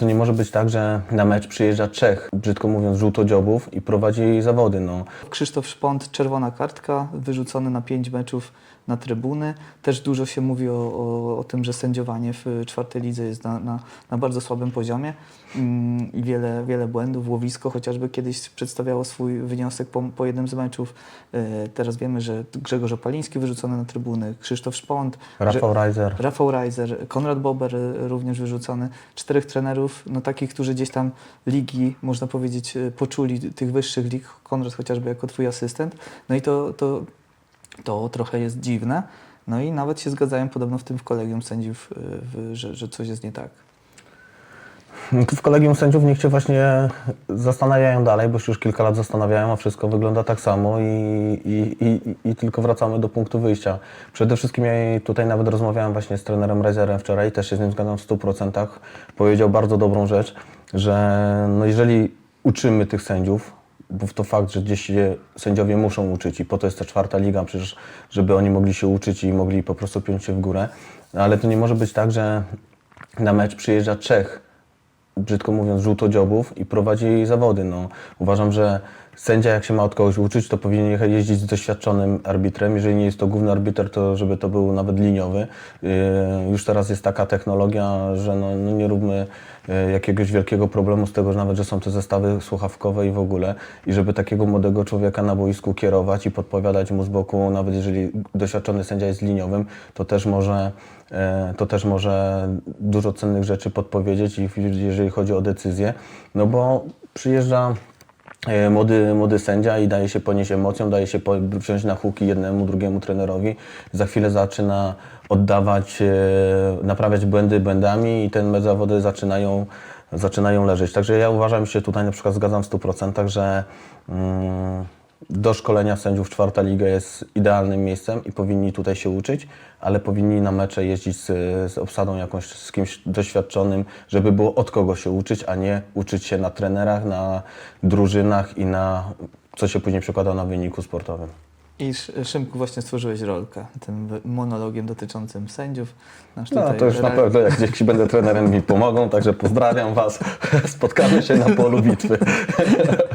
To nie może być tak, że na mecz przyjeżdża trzech, brzydko mówiąc, żółtodziobów i prowadzi zawody. No. Krzysztof Szpont, czerwona kartka, wyrzucony na pięć meczów na trybuny. Też dużo się mówi o, o, o tym, że sędziowanie w czwartej lidze jest na, na, na bardzo słabym poziomie mm, i wiele, wiele błędów. Łowisko chociażby kiedyś przedstawiało swój wniosek po, po jednym z meczów. E, Teraz wiemy, że Grzegorz Opaliński wyrzucony na trybuny, Krzysztof Szpont, Rafał Reiser. Rafał Reiser, Konrad Bober również wyrzucony. Czterech trenerów, no takich, którzy gdzieś tam ligi, można powiedzieć, e, poczuli tych wyższych lig. Konrad chociażby jako twój asystent. No i to, to, to trochę jest dziwne. No i nawet się zgadzają podobno w tym w kolegium sędziów, w, że, że coś jest nie tak. W kolegium sędziów niech się właśnie zastanawiają dalej, bo się już kilka lat zastanawiają, a wszystko wygląda tak samo i, i, i, i tylko wracamy do punktu wyjścia. Przede wszystkim ja tutaj nawet rozmawiałem właśnie z trenerem Reiserem wczoraj, też się z nim zgadzam w 100%. Powiedział bardzo dobrą rzecz, że no jeżeli uczymy tych sędziów, bo to fakt, że gdzieś się sędziowie muszą uczyć i po to jest ta czwarta liga, przecież żeby oni mogli się uczyć i mogli po prostu piąć się w górę, ale to nie może być tak, że na mecz przyjeżdża trzech brzydko mówiąc, żółtodziobów i prowadzi zawody. No, uważam, że sędzia, jak się ma od kogoś uczyć, to powinien jeździć z doświadczonym arbitrem. Jeżeli nie jest to główny arbiter, to żeby to był nawet liniowy. Yy, już teraz jest taka technologia, że no, no nie róbmy yy, jakiegoś wielkiego problemu z tego, że nawet, że są te zestawy słuchawkowe i w ogóle. I żeby takiego młodego człowieka na boisku kierować i podpowiadać mu z boku, nawet jeżeli doświadczony sędzia jest liniowym, to też może e, to też może dużo cennych rzeczy podpowiedzieć, jeżeli chodzi o decyzję, no bo przyjeżdża młody, młody sędzia i daje się ponieść emocją, daje się po- wziąć na huki jednemu, drugiemu trenerowi, za chwilę zaczyna oddawać, e, naprawiać błędy błędami i te zawody zaczynają, zaczynają leżeć. Także ja uważam, się tutaj na przykład zgadzam w 100%, że mm, do szkolenia sędziów czwarta liga jest idealnym miejscem i powinni tutaj się uczyć, ale powinni na mecze jeździć z, z obsadą jakąś, z kimś doświadczonym, żeby było od kogo się uczyć, a nie uczyć się na trenerach, na drużynach i na co się później przekłada na wyniku sportowym. I Sz- Szymku właśnie stworzyłeś rolkę tym monologiem dotyczącym sędziów. Nasz No to już na pewno jak gdzieś będę trenerem mi pomogą, także pozdrawiam Was, spotkamy się na polu bitwy.